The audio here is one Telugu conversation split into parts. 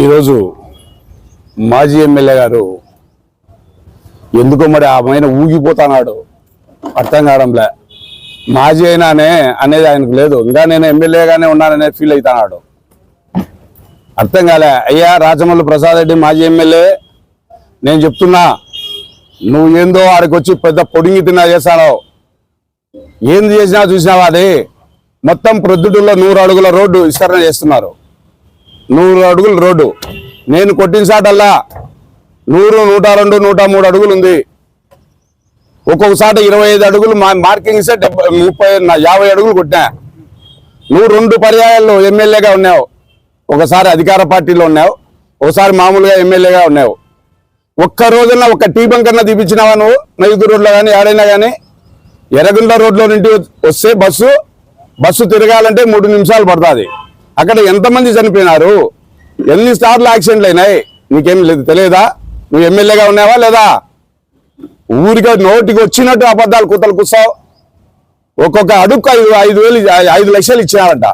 ఈరోజు మాజీ ఎమ్మెల్యే గారు ఎందుకో మరి ఆమెన ఊగిపోతున్నాడు. అర్థం కావడంలే. మాజీ అయినానే అనేది ఆయనకు లేదు. ఇంకా నేను ఎమ్మెల్యేగానే ఉన్నాననే ఫీల్ అవుతున్నాడు. అర్థం కాలే. అయ్యా రాజమల్లు ప్రసాద్ రెడ్డి మాజీ ఎమ్మెల్యే నేను చెప్తున్నా నువ్వు ఏందో ఆడికి వచ్చి పెద్ద పొడిగి తిన్నా చేశాను ఏంది చేసినా చూసినావా అది? మొత్తం ప్రొద్దుటూరులో నూరు అడుగుల రోడ్డు విస్తరణ చేస్తున్నారు. నూరు అడుగులు రోడ్డు. నేను కొట్టిన సాటల్లా నూరు నూట రెండు నూట మూడు అడుగులు ఉంది. ఒక్కొక్కసారి ఇరవై ఐదు అడుగులు మా మార్కింగ్ ఇస్తే డెబ్బై ముప్పై యాభై అడుగులు కొట్టా నువ్వు రెండు పర్యాయాల్లో ఎమ్మెల్యేగా ఉన్నావు. ఒకసారి అధికార పార్టీలో ఉన్నావు. ఒకసారి మామూలుగా ఎమ్మెల్యేగా ఉన్నావు. ఒక్క రోజున ఒక టీ బంక్ అన్న తీపించినావా నువ్వు? నైదు రోడ్లో కానీ ఏడైనా కానీ ఎర్రగుండ రోడ్లో నుండి వస్తే బస్సు బస్సు తిరగాలంటే మూడు నిమిషాలు పడుతుంది. అక్కడ ఎంతమంది చనిపోయినారు? ఎన్ని సార్లు యాక్సిడెంట్లు అయినాయి? నీకేం లేదు తెలియదా? నువ్వు ఎమ్మెల్యేగా ఉన్నావా లేదా? ఊరిగా నోటికి వచ్చినట్టు అబద్ధాలు కూతలు కూర్చోవు ఒక్కొక్క అడుక్కు ఐదు ఐదు వేలు ఐదు లక్షలు ఇచ్చినారంట.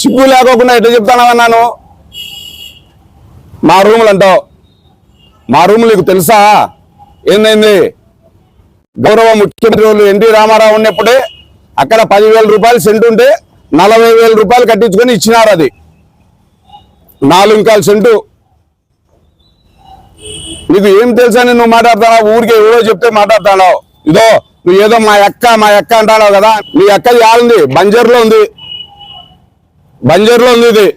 సిగ్గు లేకోకుండా ఎట్లా చెప్తానన్నాను మా రూములు అంటావు. మా రూములు నీకు తెలుసా? ఏందైంది? గౌరవ ముఖ్యమంత్రి ఎన్టీ రామారావు ఉన్నప్పుడే అక్కడ పదివేల రూపాయలు సెంటు ఉంటే నలభై వేల రూపాయలు కట్టించుకొని ఇచ్చినారు అది. నాలుగు కాల్ సెంటు. నీకు ఏం తెలుసని నువ్వు మాట్లాడుతున్నావు? ఊరికే ఎవరో చెప్తే మాట్లాడుతున్నావు. ఇదో నువ్వు ఏదో మా అక్క మా అక్క అంటున్నావు కదా? నీ అక్క యాడుంది బంజర్లో ఉంది. బంజర్లో ఉంది ఇది.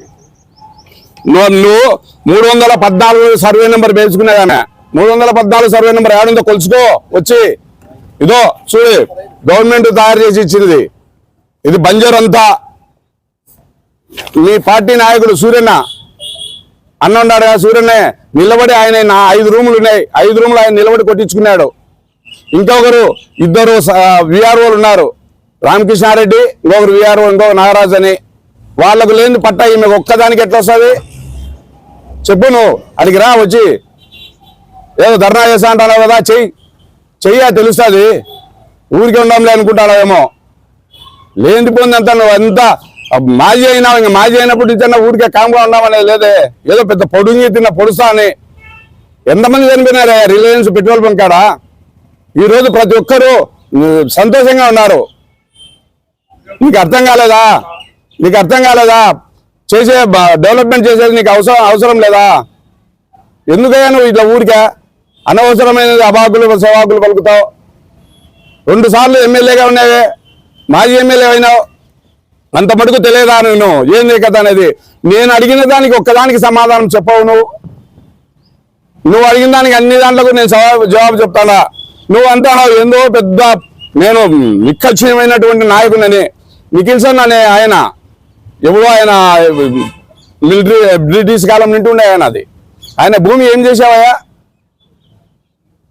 నువ్వు నువ్వు మూడు వందల పద్నాలుగు సర్వే నెంబర్ వేసుకున్నా కానీ మూడు వందల పద్నాలుగు సర్వే నెంబర్ ఏడుందో కొలుసుకో వచ్చి. ఇదో చూడు గవర్నమెంట్ తయారు చేసి ఇచ్చింది ఇది బంజర్ అంతా. మీ పార్టీ నాయకుడు సూర్యన్న అన్న ఉన్నాడు కదా సూర్యన్నే నిలబడి ఆయన నా ఐదు రూములు ఉన్నాయి. ఐదు రూములు ఆయన నిలబడి కొట్టించుకున్నాడు. ఇంకొకరు ఇద్దరు విఆర్ఓలు ఉన్నారు. రామకృష్ణారెడ్డి ఇంకొకరు విఆర్ఓ ఇంకొక నాగరాజు అని. వాళ్ళకు లేని పట్ట ఈమె ఒక్కదానికి ఎట్లా వస్తుంది? చెప్పు నువ్వు అడిగి రా వచ్చి. ఏదో ధర్నా చేస్తా అంటావు కదా చెయ్యి. చెయ్యా తెలుస్తుంది. ఊరికి ఉండంలే అనుకుంటావేమో లేని పొందంతా నువ్వు అంతా మాజీ అయినావు ఇంకా మాజీ అయినప్పుడు నుంచి ఊరికే కామ్గా ఉన్నామనే లేదే. ఏదో పెద్ద పొడుంగి తిన్న పొడుసా అని. ఎంతమంది చనిపోయినారే రిలయన్స్ పెట్రోల్ బంక్ కాడ? ఈ రోజు ప్రతి ఒక్కరూ సంతోషంగా ఉన్నారు. నీకు అర్థం కాలేదా? నీకు అర్థం కాలేదా? చేసే డెవలప్మెంట్ చేసేది నీకు అవసరం అవసరం లేదా? ఎందుకయ్యా నువ్వు ఇట్లా ఊరికే అనవసరమైనది అబాకులు సవాకులు పలుకుతావు? రెండు సార్లు ఎమ్మెల్యేగా ఉన్నావే. మాజీ ఎమ్మెల్యే అయినా అంత మటుకు తెలియదా నేను? ఏంది కదా అనేది? నేను అడిగిన దానికి ఒక్కదానికి సమాధానం చెప్పవు నువ్వు. నువ్వు అడిగిన దానికి అన్ని దాంట్లకు నేను జవాబు జవాబు చెప్తానా? నువ్వు అంటావు ఏందో పెద్ద నేను నిక్కచ్చినమైనటువంటి నాయకునని నిఖిల్సన్ అనే ఆయన ఎవడో ఆయన మిలిటరీ బ్రిటిష్ కాలం నుండి ఉండే ఆయన అది. ఆయన భూమి ఏం చేసావయ్యా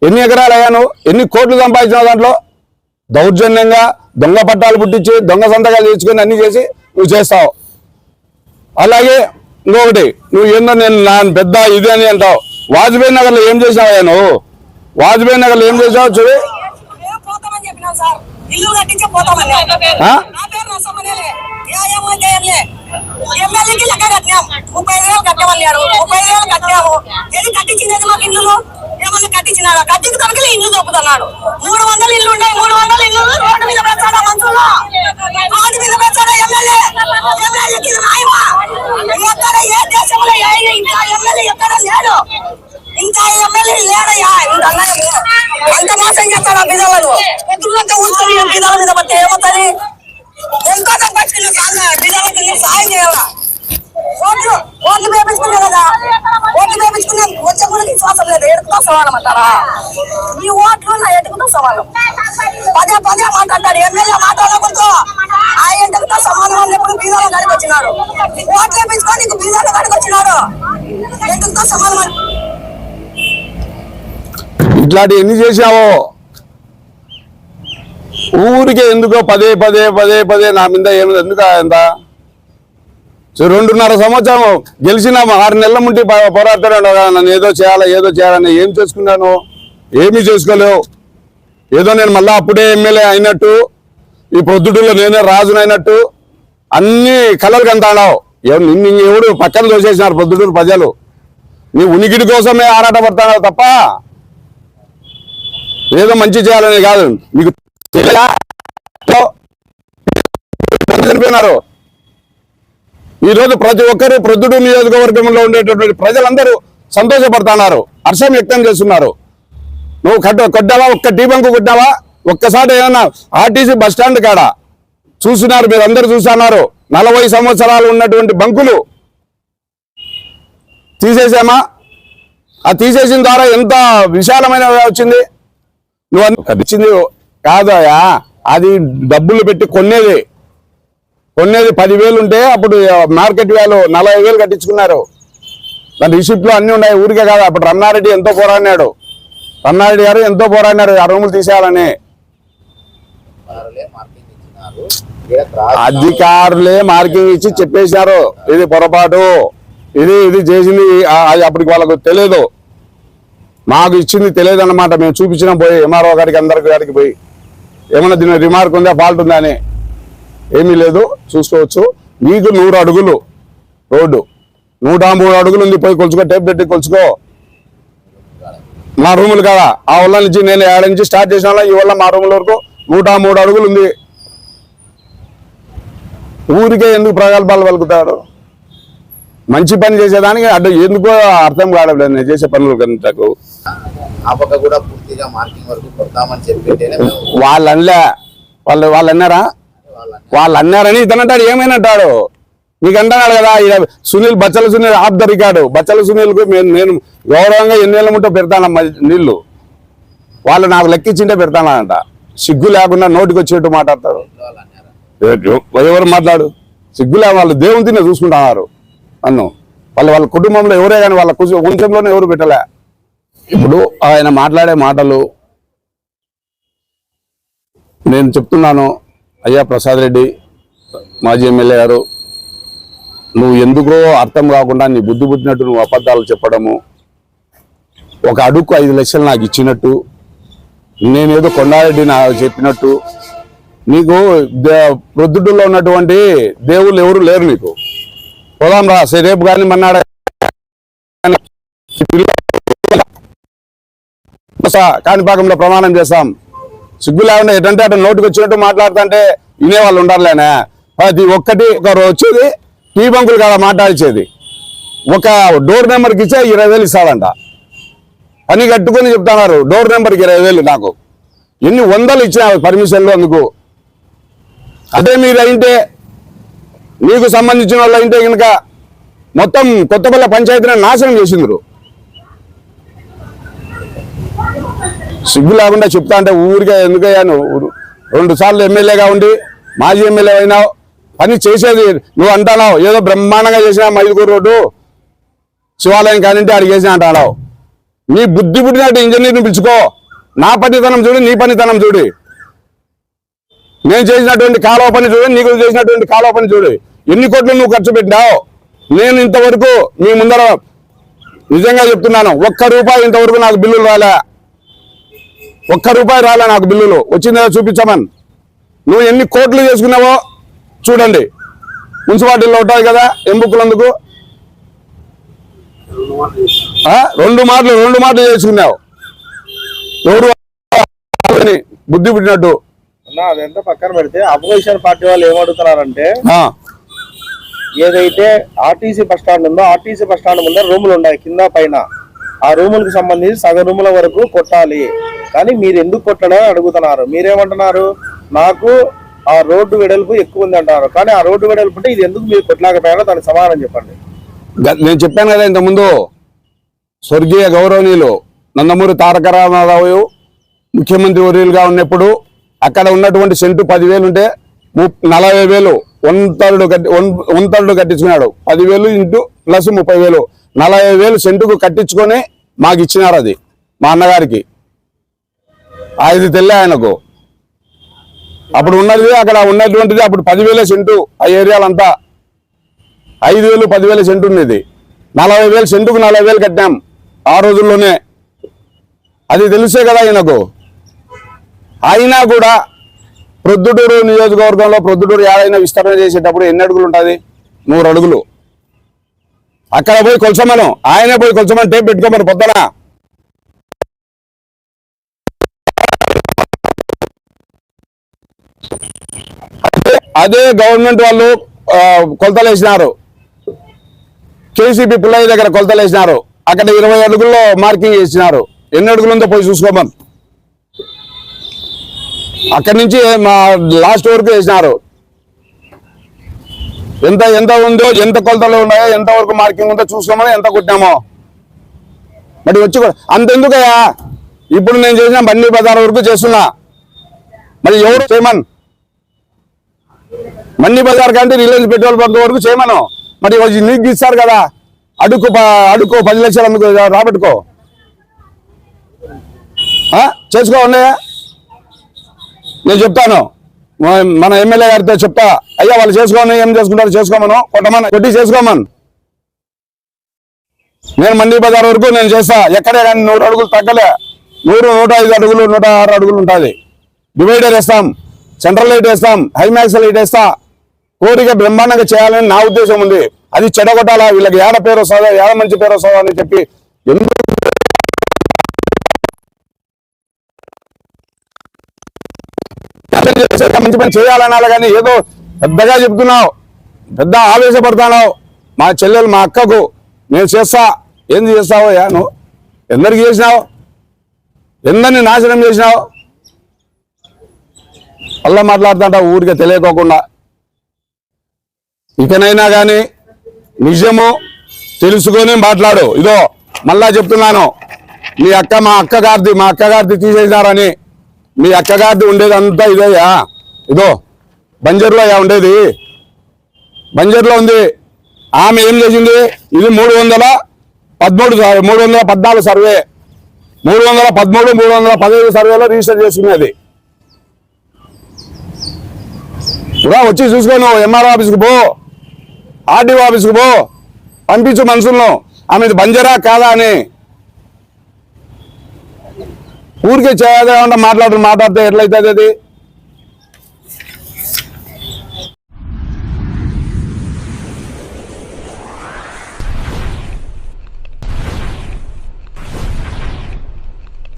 ఎన్ని ఎకరాలు అయ్యా నువ్వు? ఎన్ని కోట్లు సంపాదించావు దాంట్లో? దౌర్జన్యంగా దొంగ పట్టాలు పుట్టించి దొంగ సంతకాలు చేసుకుని అన్ని చేసి నువ్వు చేస్తావు. అలాగే ఇంకొకటి నువ్వు ఏందో నేను నా పెద్ద ఇది అని అంటావు. వాజ్పేయి నగర్లో ఏం చేసావయ్యా నువ్వు? వాజ్పేయి నగర్లో ఏం చేసావు చూడు. ముప్పై వేలు కట్టామన్నాడు ముప్పై వేలు కట్టాము ఏది కట్టించినది మాకు ఇల్లు ఏమన్నా కట్టించినాడు కట్టించి తనకి ఇల్లు దొప్పుతున్నాడు మూడు వందలు ఇల్లు ఉన్నాయి మూడు వందలు ఇల్లు రోడ్డు మీద పెంచాడా మంత్రులు రోడ్డు మీద పెంచాడా ఎమ్మెల్యే ఎమ్మెల్యేకి ఇది న్యాయమా ఎక్కడ ఏ దేశంలో ఏ ఇంకా ఎమ్మెల్యే ఎక్కడ లేడు ఇంకా ఎమ్మెల్యే లేడయ్యా ఇంత అన్యాయము. అంత మోసం చేస్తాడు ఆ బిడ్డలను ఎదురుగా ఉంచుకుని ఈ బిడ్డల మీద పడితే ఏమవుతుంది ఎంతో పట్టుకుని కాదు బిడ్డలకు మీరు సాయం చేయాలా? ఓట్లు ఓట్లు వేపించుకున్నా కదా? ఓట్లు వేపించుకున్నా వచ్చే కూడా విశ్వాసం లేదు. ఎడుకుతో సమానం అంటారా? ఈ ఓట్లు నా ఎటుకుతో సమానం పదే పదే మాట్లాడతాడు. ఎమ్మెల్యే మాట్లాడకూడదు ఆ ఎంటకుతో సమానం అన్నప్పుడు బీదాల కాడికి వచ్చినాడు. ఓట్లు వేపించుకొని నీకు బీదాల కాడికి వచ్చినాడు. ఎంటుకుతో సమానం ఇట్లాంటి ఎన్ని చేశావో? ఊరికే ఎందుకో పదే పదే పదే పదే నా మీద ఏమి ఎందుకు ఎంత రెండున్నర సంవత్సరం గెలిచిన ఆరు నెలల ముందు పోరాడుతున్నాడు నన్ను ఏదో చేయాలా ఏదో చేయాలని ఏం చేసుకున్నాను ఏమీ చేసుకోలేవు ఏదో నేను మళ్ళీ అప్పుడే ఎమ్మెల్యే అయినట్టు ఈ పొద్దుటూరులో నేనే రాజునైనట్టు అన్ని కలర్ కంటాడావు నిన్ను ఎవడు పక్కన దోసేసినారు పొద్దుటూరు ప్రజలు నీ ఉనికిడి కోసమే ఆరాటపడతావు తప్ప ఏదో మంచి చేయాలని కాదు నీకు తెలియదా? చనిపోయినారు ఈ రోజు ప్రతి ఒక్కరు ప్రొద్దుడు నియోజకవర్గంలో ఉండేటటువంటి ప్రజలందరూ సంతోషపడుతున్నారు హర్షం వ్యక్తం చేస్తున్నారు. నువ్వు కట్ట కొట్టావా? ఒక్క టీ బంకు కొట్టావా? ఒక్కసారి ఏమన్నా ఆర్టీసీ బస్ స్టాండ్ కాడ చూస్తున్నారు మీరు అందరు చూస్తున్నారు. నలభై సంవత్సరాలు ఉన్నటువంటి బంకులు తీసేసామా? ఆ తీసేసిన ద్వారా ఎంత విశాలమైన వచ్చింది? నువ్వు అన్- ఇచ్చింది కాదయా అది డబ్బులు పెట్టి కొనేది కొనేది పదివేలు ఉంటే అప్పుడు మార్కెట్ వాల్యూ నలభై వేలు కట్టించుకున్నారు. దాని రిసిప్ట్లో అన్నీ ఉన్నాయి. ఊరికే కాదు. అప్పుడు రమణారెడ్డి ఎంతో పోరాడినాడు. రమణారెడ్డి గారు ఎంతో పోరాడినారు. ఆ రూములు తీసేయాలని. అధికారులే మార్కింగ్ ఇచ్చి చెప్పేశారు. ఇది పొరపాటు. ఇది ఇది చేసింది. అప్పటికి వాళ్ళకు తెలియదు మాకు ఇచ్చింది తెలియదు అన్నమాట మేము చూపించినాం పోయి. ఎంఆర్ఓ గారికి అందరికి గారికి పోయి. ఏమన్నా దీని రిమార్క్ ఉందా? ఫాల్ట్ ఉందా అని. ఏమీ లేదు చూసుకోవచ్చు. నీకు నూరు అడుగులు రోడ్డు. నూట మూడు అడుగులు ఉంది పోయి కొలుచుకో టేప్ పెట్టి కొలుచుకో. మా రూములు కదా ఆ వల్ల నుంచి నేను ఏడ నుంచి స్టార్ట్ చేసిన వాళ్ళ ఈ వల్ల మా రూముల వరకు నూట మూడు అడుగులు ఉంది. ఊరికే ఎందుకు ప్రగల్భాలు పలుకుతారు మంచి పని చేసేదానికి అడ్డు ఎందుకో అర్థం కావట్లేదు నేను చేసే పనులు కనుక వాళ్ళు అనలే వాళ్ళు వాళ్ళు అన్నారా వాళ్ళు అన్నారని ఇతను అంటాడు ఏమైనా అంటాడు నీకు అంటున్నాడు కదా సునీల్ బచ్చల సునీల్ ఆఫ్ ద రికార్డు. బచ్చల సునీల్కు నేను నేను గౌరవంగా ఎన్నేళ్ళ ముంటో పెడతాను నీళ్ళు వాళ్ళు నాకు లెక్కించింటే పెడతానంట. సిగ్గు లేకుండా నోటికి వచ్చేట్టు అన్నారా ఎవరు మాట్లాడు? సిగ్గులే వాళ్ళు దేవుని తినే చూసుకుంటున్నారు. నన్ను వాళ్ళ వాళ్ళ కుటుంబంలో ఎవరే కానీ వాళ్ళ కుసు- వంశంలోనే ఎవరు పెట్టలే. ఇప్పుడు ఆయన మాట్లాడే మాటలు నేను చెప్తున్నాను. అయ్యా ప్రసాద్ రెడ్డి మాజీ ఎమ్మెల్యే గారు నువ్వు ఎందుకో అర్థం కాకుండా నీ బుద్ధి పుట్టినట్టు నువ్వు అబద్ధాలు చెప్పడము ఒక అడుగు ఐదు లక్షలు నాకు ఇచ్చినట్టు నేనేదో కొండారెడ్డి నాకు చెప్పినట్టు నీకు దే- ఉన్నటువంటి దేవుళ్ళు ఎవరు లేరు నీకు. పోదాం రా రేపు కానీ మన్నాడ కాణిపాకంలో ప్రమాణం చేస్తాం. సిగ్గు లేకుండా ఎటంటే అటు నోటికి వచ్చినట్టు మాట్లాడుతుంటే వినేవాళ్ళు ఉండాలనే అది ఒక్కటి ఒక వచ్చేది టీ బంకులు కాడ మాట్లాడిచేది ఒక డోర్ నెంబర్కి ఇచ్చే ఇరవై వేలు ఇస్తాడంట. పని కట్టుకొని చెప్తున్నారు డోర్ నెంబర్కి ఇరవై వేలు నాకు. ఎన్ని వందలు ఇచ్చిన పర్మిషన్లు అందుకు. అదే మీరు అయింటే నీకు సంబంధించిన వాళ్ళు అయితే కనుక మొత్తం కొత్తపల్లి పంచాయతీని నాశనం చేసిండ్రు. సిగ్గు లేకుండా చెప్తా అంటే ఊరికే ఎందుకయ్యాను రెండు సార్లు ఎమ్మెల్యేగా ఉండి మాజీ ఎమ్మెల్యే అయినావు పని చేసేది నువ్వు అంటున్నావు ఏదో బ్రహ్మాండంగా చేసిన మైదుకూరు రోడ్డు శివాలయం కానింటే అడిగి చేసిన అంటున్నావు నీ బుద్ధి పుట్టినట్టు ఇంజనీర్ని పిలుచుకో. నా పనితనం చూడు నీ పనితనం చూడు. నేను చేసినటువంటి కాలువ పని చూడు నీకు చేసినటువంటి కాలువ పని చూడు. ఎన్ని కోట్లు నువ్వు ఖర్చు పెట్టినావు? నేను ఇంతవరకు మీ ముందర నిజంగా చెప్తున్నాను. ఒక్క రూపాయి ఇంతవరకు నాకు బిల్లులు రాలే. ఒక్క రూపాయి రాలే నాకు బిల్లులు. వచ్చిందో చూపించమని. నువ్వు ఎన్ని కోట్లు చేసుకున్నావో చూడండి. మున్సిపాలిటీలో ఉంటాయి కదా ఎంబుక్కులందుకు ఆ? రెండు మాటలు రెండు మాటలు చేసుకున్నావు. ఎవరు అని బుద్ధి పుట్టినట్టు? అదంతా పక్కన పెడితే అపోజిషన్ పార్టీ వాళ్ళు ఏమడుగుతున్నారంటే ఏదైతే ఆర్టీసీ బస్ స్టాండ్ ఉందో ఆర్టీసీ బస్ స్టాండ్ ముందర రూములు ఉన్నాయి కింద పైన. ఆ రూములకు సంబంధించి సగం రూముల వరకు కొట్టాలి. కానీ మీరు ఎందుకు కొట్టడం అడుగుతున్నారు. మీరేమంటున్నారు? నాకు ఆ రోడ్డు వెడల్పు ఎక్కువ ఉంది అంటున్నారు. కానీ ఆ రోడ్డు వెడల్పు అంటే ఇది ఎందుకు మీరు కొట్టలేకపోయారో దానికి సమాధానం చెప్పండి. నేను చెప్పాను కదా ఇంతకుముందు స్వర్గీయ గౌరవనీయులు నందమూరి తారక రామారావు ముఖ్యమంత్రి వర్యులుగా ఉన్నప్పుడు అక్కడ ఉన్నటువంటి సెంటు పదివేలు ఉంటే నలభై వేలు వంతరుడు కట్టి వంతరుడు కట్టించుకున్నాడు. పదివేలు ఇంటూ ప్లస్ ముప్పై వేలు. నలభై వేలు సెంటుకు కట్టించుకొని మాకు ఇచ్చినారు అది మా అన్నగారికి. ఐదు తెల్ల ఆయనకు. అప్పుడు ఉన్నది అక్కడ ఉన్నటువంటిది అప్పుడు పదివేల సెంటు ఆ ఏరియాలంతా. ఐదు వేలు పదివేల సెంటు ఉండేది నలభై వేలు సెంటుకు నలభై వేలు కట్టాం ఆ రోజుల్లోనే. అది తెలుసే కదా ఆయనకు అయినా కూడా ప్రొద్దుటూరు నియోజకవర్గంలో ప్రొద్దుటూరు ఏడైనా విస్తరణ చేసేటప్పుడు ఎన్ని అడుగులు ఉంటుంది? నూరు అడుగులు. అక్కడ పోయి కొలసమను. ఆయనే పోయి కొలసమని టేప్ పెట్టుకోమని పొద్దున. అదే- గవర్నమెంట్ వాళ్ళు కొలతలు వేసినారు కేసీపీ పుల్లయ్య దగ్గర కొలతలు వేసినారు అక్కడ ఇరవై అడుగుల్లో మార్కింగ్ వేసినారు ఎన్ని అడుగులు ఉందో పోయి చూసుకోమని అక్కడి నుంచి మా లాస్ట్ వరకు వేసినారు. ఎంత ఎంత ఉందో ఎంత కొలతలు ఉన్నాయో ఎంత వరకు మార్కింగ్ ఉందో చూసుకోమని ఎంత కొట్టినామో. మరి వచ్చి అంతెందుకయ్యా? ఇప్పుడు నేను చేసిన బండి బజార్ వరకు చేస్తున్నా. మరి ఎవరు చేయమన్? మండి బజార్ కంటే రిలయన్స్ పెట్రోల్ బంక్ వరకు చేయమను. మరి నీకు ఇస్తారు కదా. అడుకు ప- అడుకో పది లక్షలు అమ్ముకో రాబట్టుకో. ఆ? చేసుకో ఉన్నాయా నేను చెప్తాను. మన- ఎమ్మెల్యే గారితో చెప్తా. అయ్యా వాళ్ళు చేసుకోమని ఏం చేసుకుంటారు చేసుకోమను. కొట్టమని కొట్టి చేసుకోమను. నేను మండి బజార్ వరకు నేను చేస్తా. ఎక్కడే కానీ నూరు అడుగులు తగ్గలే. నూరు నూట ఐదు అడుగులు నూట ఆరు అడుగులు ఉంటుంది. డివైడర్ వేస్తాం. సెంట్రల్ లైట్ వేస్తాం హైమాక్స్ లైట్ వేస్తా. కోరిక బ్రహ్మాండంగా చేయాలని నా ఉద్దేశం ఉంది. అది చెడగొట్టాలా? వీళ్ళకి ఏడ పేరు వస్తుందా ఏడ మంచి పేరు వస్తుందా అని చెప్పి ఎందుకు మంచి పని చేయాలనాలి కానీ ఏదో పెద్దగా చెప్తున్నావు పెద్ద ఆవేశపడతాను. మా చెల్లెలు మా అక్కకు నేను చేస్తా. ఏంది చేస్తావో నువ్వు? ఎందరికి చేసినావు? ఎందరిని నాశనం చేసినావు? మళ్ళీ మాట్లాడుతుంటావు ఊరికే తెలియకోకుండా. ఇకనైనా కానీ నిజము తెలుసుకొని మాట్లాడు. ఇదో మళ్ళా చెప్తున్నాను. మీ అక్క మా అక్కగారిది మా అక్కగారిది తీసేసినారని. మీ అక్కగారిది ఉండేది అంతా ఇదేయా ఇదో బంజర్లో అయ్యా ఉండేది. బంజర్లో ఉంది. ఆమె ఏం చేసింది? ఇది మూడు వందల పదమూడు సర్వే మూడు వందల పద్నాలుగు సర్వే. మూడు వందల పదమూడు మూడు వందల పదిహేను సర్వేలో రిజిస్టర్ చేసుకునేది. రా వచ్చి చూసుకో నువ్వు ఎంఆర్ఓ ఆఫీస్కి పో. ఆర్డీఓ ఆఫీస్కి పో. పంపించు మనుషులను. ఆమె బంజరా కాదా అని. ఊరికే చేయకుండా మాట్లాడు మాట్లాడితే ఎట్లయితుంది అది.